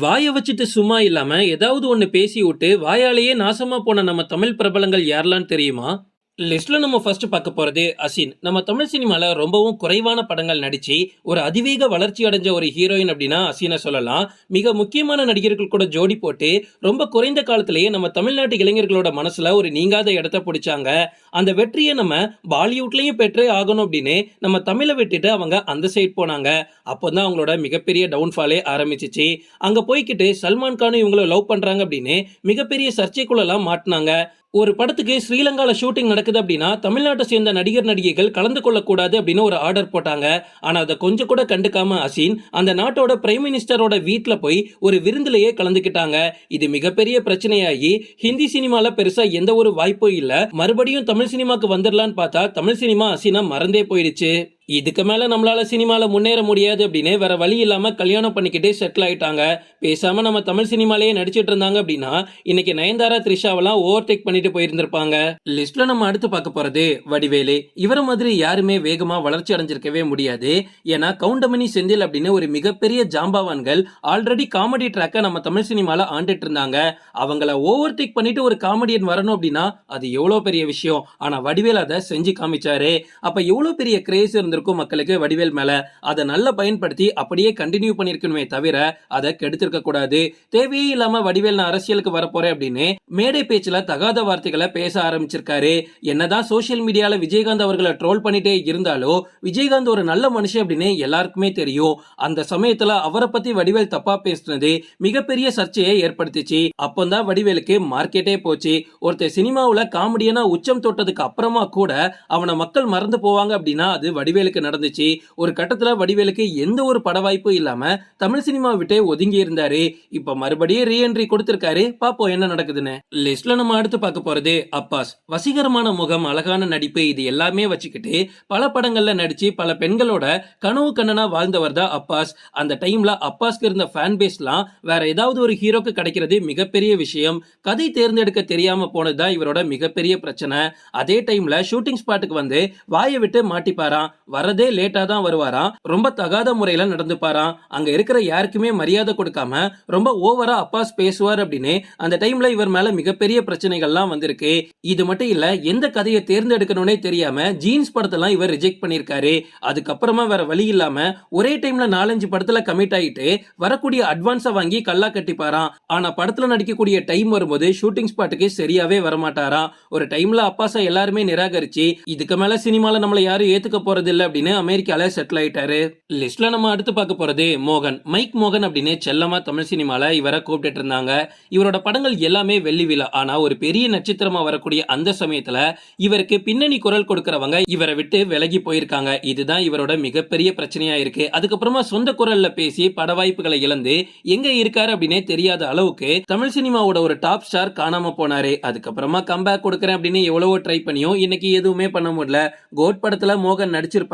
வாயை வச்சுட்டு சும்மா இல்லாமல் ஏதாவது ஒன்று பேசி விட்டு வாயாலேயே நாசமாக போன நம்ம தமிழ் பிரபலங்கள் யாரெல்லாம் தெரியுமா? லிஸ்ட்ல நம்ம ஃபர்ஸ்ட் பார்க்க போறது அசின். நம்ம தமிழ் சினிமால ரொம்பவும் குறைவான படங்கள் நடிச்சு ஒரு அதிவேக வளர்ச்சி அடைஞ்ச ஒரு ஹீரோயின் அப்படின்னா அசீனை சொல்லலாம். மிக முக்கியமான நடிகர்கள் கூட ஜோடி போட்டு ரொம்ப குறைந்த காலத்திலேயே நம்ம தமிழ்நாட்டு இளைஞர்களோட மனசுல ஒரு நீங்காத இடத்த பிடிச்சாங்க. அந்த வெற்றியை நம்ம பாலிவுட்லயும் பெற்றே ஆகணும் அப்படின்னு நம்ம தமிழை விட்டுட்டு அவங்க அந்த சைட் போனாங்க. அப்போதான் அவங்களோட மிகப்பெரிய டவுன்ஃபாலே ஆரம்பிச்சிச்சு. அங்க போய்கிட்டு சல்மான் கானும் இவங்களை லவ் பண்றாங்க அப்படின்னு மிகப்பெரிய சர்ச்சைக்குள்ளெல்லாம் மாட்டினாங்க. ஒரு படத்துக்கு ஸ்ரீலங்காவில் ஷூட்டிங் நடக்குது அப்படின்னா தமிழ்நாட்டை சேர்ந்த நடிகர் நடிகைகள் கலந்து கொள்ளக்கூடாது அப்படின்னு ஒரு ஆர்டர் போட்டாங்க. ஆனால் அதை கொஞ்சம் கூட கண்டுக்காம அசீன் அந்த நாட்டோட பிரைம் மினிஸ்டரோட வீட்டில் போய் ஒரு விருந்திலேயே கலந்துக்கிட்டாங்க. இது மிகப்பெரிய பிரச்சனையாகி ஹிந்தி சினிமாவில் பெருசாக எந்த ஒரு வாய்ப்பும் இல்லை. மறுபடியும் தமிழ் சினிமாக்கு வந்துடலான்னு பார்த்தா தமிழ் சினிமா அசீனா மறந்தே போயிடுச்சு. இதுக்கு மேல நம்மளால சினிமால முன்னேற முடியாது அப்படின்னு வேற வழி இல்லாம கல்யாணம் பண்ணிக்கிட்டே செட்டில் ஆயிட்டாங்க. பேசாம நம்ம தமிழ் சினிமாலேயே நடிச்சிட்டு இருந்தாங்க அப்படின்னா இன்னைக்கு நயன்தாரா த்ரிஷாவெல்லாம் ஓவர் டேக் பண்ணிட்டு போயிருந்திருப்பாங்க. லிஸ்ட்ல நம்ம அடுத்து பார்க்க போறது வடிவேலு. இவர மாதிரி யாருமே வேகமா வளர்ச்சி அடைஞ்சிருக்கவே முடியாது. ஏன்னா கவுண்டமணி செந்தில் அப்படின்னு ஒரு மிகப்பெரிய ஜாம்பாவான்கள் ஆல்ரெடி காமெடி ட்ராக்கை நம்ம தமிழ் சினிமால ஆண்டுட்டு இருந்தாங்க. அவங்கள ஓவர் டேக் பண்ணிட்டு ஒரு காமெடியன் வரணும் அப்படின்னா அது எவ்வளவு பெரிய விஷயம். ஆனா வடிவேல் அதை செஞ்சு காமிச்சாரு. அப்ப எவ்வளவு பெரிய கிரேஸ் இருந்திருக்கும்? மக்களுக்கு வடிவேல் மேல அதை நல்லா பயன்படுத்தி அப்படியே கண்டினியூ பண்ணிருக்கணுமே தவிர அதை கெடுத்திருக்க கூடாது. தேவையே இல்லாம வடிவேல் நான் அரசியலுக்கு வரப்போறேன் அப்படின்னு மேடை பேச்சுல தகாத வார்த்தைகளை பேச ஆரம்பிச்சிருக்காரு. என்னதான் சோசியல் மீடியால விஜயகாந்த் அவர்களை ட்ரோல் பண்ணிட்டே இருந்தாலும் விஜயகாந்த் ஒரு நல்ல மனுஷன் அப்படின்னு எல்லாருக்குமே தெரியும். அந்த சமயத்துல அவரை பத்தி வடிவேல் தப்பா பேசுனது மிகப்பெரிய சர்ச்சையை ஏற்படுத்திச்சு. அப்பந்தான் வடிவேலுக்கு மார்க்கெட்டே போச்சு. ஒருத்தர் சினிமாவுல காமெடியனா உச்சம் தொட்டதுக்கு அப்புறமா கூட அவனை மக்கள் மறந்து போவாங்க அப்படின்னா அது வடிவேலுக்கு நடந்துச்சு. ஒரு கட்டத்துல வடிவேலுக்கு எந்த ஒரு பட வாய்ப்பும் இல்லாம தமிழ் சினிமா விட்டே ஒதுங்கி இருந்தாரு. இப்ப மறுபடியும் ரீஎன்ட்ரி கொடுத்திருக்காரு. பாப்போம் என்ன நடக்குதுன்னு. லிஸ்ட்ல நம்ம அடுத்து பார்க்க போறது அப்பாஸ். வசீகரமான முகம் அழகான நடிப்பு இது எல்லாமே வச்சுக்கிட்டு பல படங்கள்ல நடிச்சு பல பெண்களோட கனவு கண்ணனா வாழ்ந்தவர் தான் அப்பாஸ். அந்த டைம்ல அப்பாஸ்க்கு இருந்த ஃபேன் பேஸ்லாம் வேற ஏதாவது ஒரு ஹீரோக்கு கிடைக்கிறது மிகப்பெரிய விஷயம். கதை தேர்ந்தெடுக்க தெரியாம போனதுதான் இவரோட மிகப்பெரிய பிரச்சனை. அதே டைம்ல ஷூட்டிங் ஸ்பாட்டுக்கு வந்து வாயை விட்டு மாட்டிப்பாராம். வரதே லேட்டா தான் வருவாராம் ரொம்ப தகாத முறையில நடந்துப்பாராம் அங்க இருக்கிற யாருக்குமே மரியாதை கொடுக்காம ரொம்ப ஓவரா அப்பாஸ் பேசுவார் அப்படின்னு அந்த டைம்ல இவர் மேல மிகப்பெரிய பிரச்சனைகள்லாம் வந்திருக்கு. இது மட்டும் இல்ல எந்த கதையை தேர்ந்தெடுக்கணும்னே தெரியாம ஜீன்ஸ் படத்தெல்லாம் இவர் ரிஜெக்ட் பண்ணிருக்காரு அதுக்கப்புறமா வேற வழி இல்லாம ஒரே டைம்ல நாலஞ்சு படத்துல கமிட் ஆயிட்டு வரக்கூடிய அட்வான்ஸை வாங்கி கல்லா கட்டிப்பாராம். ஆனா படத்துல நடிக்கக்கூடிய டைம் வரும்போது ஷூட்டிங் ஸ்பாட்டுக்கு சரியாவே வரமாட்டாராம் ஒரு டைம்ல அப்பாசா எல்லாருமே நிராகரிச்சு இதுக்கு மேல சினிமால நம்மள யாரும் ஏத்துக்க போறது இல்ல அப்படின்னு அமெரிக்கால செட்டில் ஆயிட்டாரு. லிஸ்ட்ல நம்ம அடுத்து பார்க்க போறது மோகன். மைக் மோகன் அப்படின்னு செல்லமா தமிழ் சினிமால இவரை கூப்பிட்டு இருந்தாங்க. இவரோட படங்கள் எல்லாமே வெள்ளி விழா. ஆனா ஒரு பெரிய நட்சத்திரமா வரக்கூடிய அந்த சமயத்துல இவருக்கு பின்னணி குரல் கொடுக்கறவங்க இவரை விட்டு விலகி போயிருக்காங்க. இதுதான் இவரோட மிகப்பெரிய பிரச்சனையா இருக்கு. அதுக்கப்புறமா சொந்த குரல்ல பேசி பட வாய்ப்புகளை இழந்து எங்க இருக்காரு அப்படின்னே தெரியாத அளவுக்கு தமிழ் சினிமாவோட ஒரு டாப் ஸ்டார் காணாம போனாரு. அதுக்கப்புறமா கம்பேக் கொடுக்குறேன் அப்படின்னு எவ்வளவோ ட்ரை பண்ணியும் இன்னைக்கு எதுவுமே பண்ண முடியல. கோட் படத்துல மோகன் நடிச்சிருப்பாரு.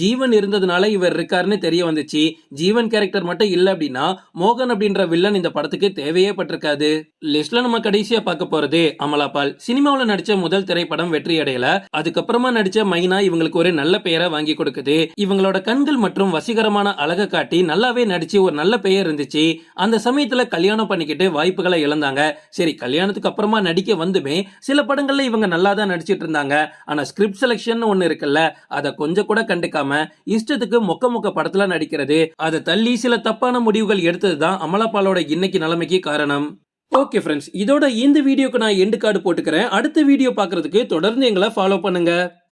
ஜீவன் இருந்ததுனால இவர் இருக்காருன்னு தெரிய வந்துச்சு. ஜீவன் கேரக்டர் மட்டும் இல்ல அப்படின்னா மோகன் அப்படின்ற வில்லன் இந்த படத்துக்கு தேவையே பட்டிருக்காது. லிஸ்ட்ல நம்ம கடைசியா பார்க்க போறது அமலாபால் சினிமாவுல நடிச்ச முதல் திரைப்படம் வெற்றி அடையல. அதுக்கப்புறமா நடிச்ச மைனா இவங்களுக்கு ஒரு நல்ல பெயரை வாங்கி கொடுக்குது. இவங்களோட கண்கள் மற்றும் வசீகரமான அழகை காட்டி நல்லாவே நடிச்சு ஒரு நல்ல பெயர் இருந்துச்சு. அந்த சமயத்துல கல்யாணம் பண்ணிக்கிட்டு வாய்ப்புகளை இழந்தாங்க. சரி கல்யாணத்துக்கு அப்புறமா நடிக்க வந்துமே சில படங்கள்ல இவங்க நல்லா தான் நடிச்சிட்டு இருந்தாங்க. ஆனா ஸ்கிரிப்ட் செலெக்ஷன் ஒன்னு இருக்குல்ல அதை கொஞ்சம் கூட கண்டுக்காம இஷ்டத்துக்கு மொக்க மொக்க படத்துல நடிக்கிறது. அதை தள்ளி சில தப்பான முடிவுகள் எடுத்தது தான் அமலாபாலோட இன்னைக்கு நிலைமைக்கு காரணம். ஓகே ஃப்ரெண்ட்ஸ் இதோட இந்த வீடியோக்கு நான் எண்டு கார்டு போட்டுக்கிறேன். அடுத்த வீடியோ பார்க்கறதுக்கு தொடர்ந்து எங்களை ஃபாலோ பண்ணுங்க.